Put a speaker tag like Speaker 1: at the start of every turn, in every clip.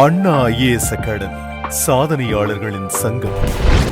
Speaker 1: அண்ணா IAS academy சாதனையாளர்களின் சங்கம்.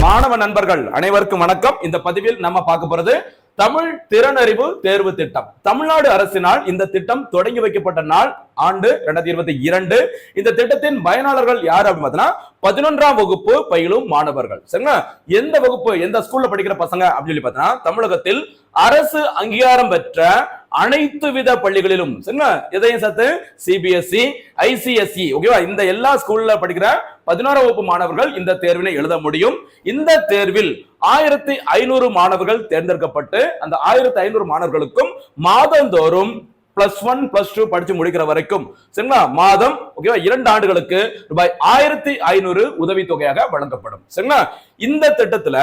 Speaker 2: மாணவ நண்பர்கள் அனைவருக்கும் வணக்கம். இந்த பதிவில் நம்ம பார்க்க போறது தமிழ் திறனறிவு தேர்வு திட்டம். தமிழ்நாடு அரசினால் இந்த திட்டம் தொடங்கி வைக்கப்பட்ட நாள் ஆண்டு இரண்டாயிரத்தி இருபத்தி இரண்டு. இந்த திட்டத்தின் பயனாளர்கள் யார் அப்படின்னு பார்த்தீங்கன்னா பதினொன்றாம் வகுப்பு பயிலும் மாணவர்கள். சரிங்களா? எந்த வகுப்பு எந்த ஸ்கூல்ல படிக்கிற பசங்க அப்படின்னு சொல்லி பார்த்தீங்கன்னா தமிழகத்தில் அரசு அங்கீகாரம் பெற்ற அனைத்து வித பள்ளிகளிலும். சரிங்களா? எதையும் சத்து சிபிஎஸ்இ ஐசிஎஸ்இ ஓகேவா இந்த எல்லா ஸ்கூல்ல படிக்கிற பதினோராம் வகுப்பு மாணவர்கள் இந்த தேர்வினை எழுத முடியும். இந்த தேர்வில் ஆயிரத்தி ஐநூறு மாணவர்கள் தேர்ந்தெடுக்கப்பட்டு அந்த ஆயிரத்தி ஐநூறு மாணவர்களுக்கும் மாதந்தோறும் பிளஸ் ஒன் பிளஸ் டூ படிச்சு முடிக்கிற வரைக்கும். சரிங்களா? மாதம் ஓகேவா இரண்டு ஆண்டுகளுக்கு ரூபாய் ஆயிரத்தி ஐநூறு உதவித்தொகையாக வழங்கப்படும். சரிங்களா? இந்த திட்டத்துல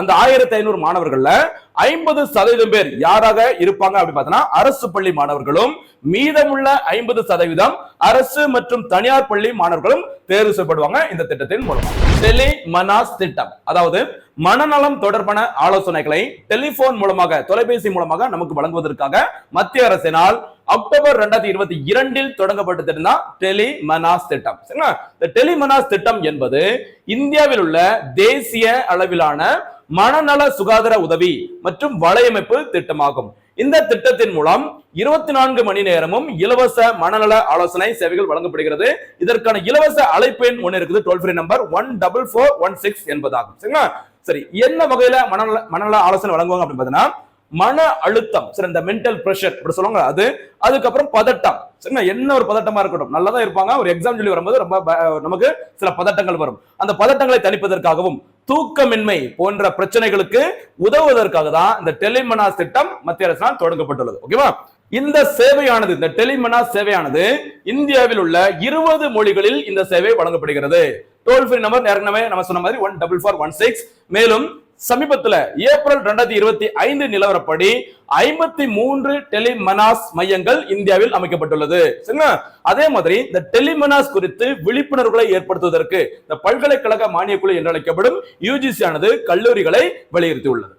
Speaker 2: அந்த ஆயிரத்தி ஐநூறு மாணவர்கள்ல ஐம்பது சதவீதம் பேர் யாராக இருப்பாங்க அப்படின்னு பார்த்தோம்னா அரசு பள்ளி மாணவர்களும் மீதமுள்ள ஐம்பது சதவீதம் அரசு மற்றும் தனியார் பள்ளி மாணவர்களும் தேர்வு செய்யப்படுவாங்க இந்த திட்டத்தின் மூலம். டெலி மனாஸ் திட்டம் அதாவது மனநலம் தொடர்பான ஆலோசனைகளை டெலிபோன் மூலமாக தொலைபேசி மூலமாக நமக்கு வழங்குவதற்காக மத்திய அரசினால் அக்டோபர் ரெண்டாயிரத்தி இருபத்தி இரண்டில் தொடங்கப்பட்ட திட்டம் தான் திட்டம். சரிங்களா? இந்த டெலிமனாஸ் திட்டம் என்பது இந்தியாவில் உள்ள தேசிய அளவிலான மனநல சுகாதார உதவி மற்றும் வலையமைப்பு திட்டமாகும். இந்த திட்டத்தின் மூலம் இருபத்தி நான்கு மணி நேரமும் இலவச மனநல ஆலோசனை சேவைகள் வழங்கப்படுகிறது. இதற்கான இலவச அழைப்பு எண் ஒன்று இருக்குது. Toll free number one double four one six என்பதாகும். சரிங்களா? சரி என்ன வகையில மனநல மனநல ஆலோசனை வழங்குவாங்க அப்படின்னு பார்த்தீங்கன்னா மன அழுத்தம். சரி இந்த மென்டல் ப்ரெஷர் அப்படி சொல்லுவாங்க அது அதுக்கப்புறம் பதட்டம். சரிங்களா? என்ன ஒரு பதட்டமா இருக்கட்டும் நல்லா தான் இருப்பாங்க. ஒரு எக்ஸாம் சொல்லி வரும்போது ரொம்ப நமக்கு சில பதட்டங்கள் வரும். அந்த பதட்டங்களை தணிப்பதற்காகவும் தூக்கமின்மை போன்ற பிரச்சனைகளுக்கு உதவுவதற்காக தான் இந்த டெலிமனாஸ் திட்டம் மத்திய அரசால் தொடங்கப்பட்டுள்ளது. ஓகேவா? இந்த சேவையானது இந்த டெலிமனாஸ் சேவையானது இந்தியாவில் உள்ள இருபது மொழிகளில் இந்த சேவை வழங்கப்படுகிறது. டோல் ஃப்ரீ நம்பர் ஏற்கனவே நம்ம சொன்ன மாதிரி one double four one six மேலும் சமீபத்துல ஏப்ரல் ரெண்டாயிரத்தி இருபத்தி ஐந்து நிலவரப்படி ஐம்பத்தி மூன்று டெலிமனாஸ் மையங்கள் இந்தியாவில் அமைக்கப்பட்டுள்ளது. சரிங்களா? அதே மாதிரி இந்த டெலிமனாஸ் குறித்து விழிப்புணர்வுகளை ஏற்படுத்துவதற்கு இந்த பல்கலைக்கழக மானியக்குழு என்று அழைக்கப்படும் யுஜிசி ஆனது கல்லூரிகளை வலியுறுத்தியுள்ளது.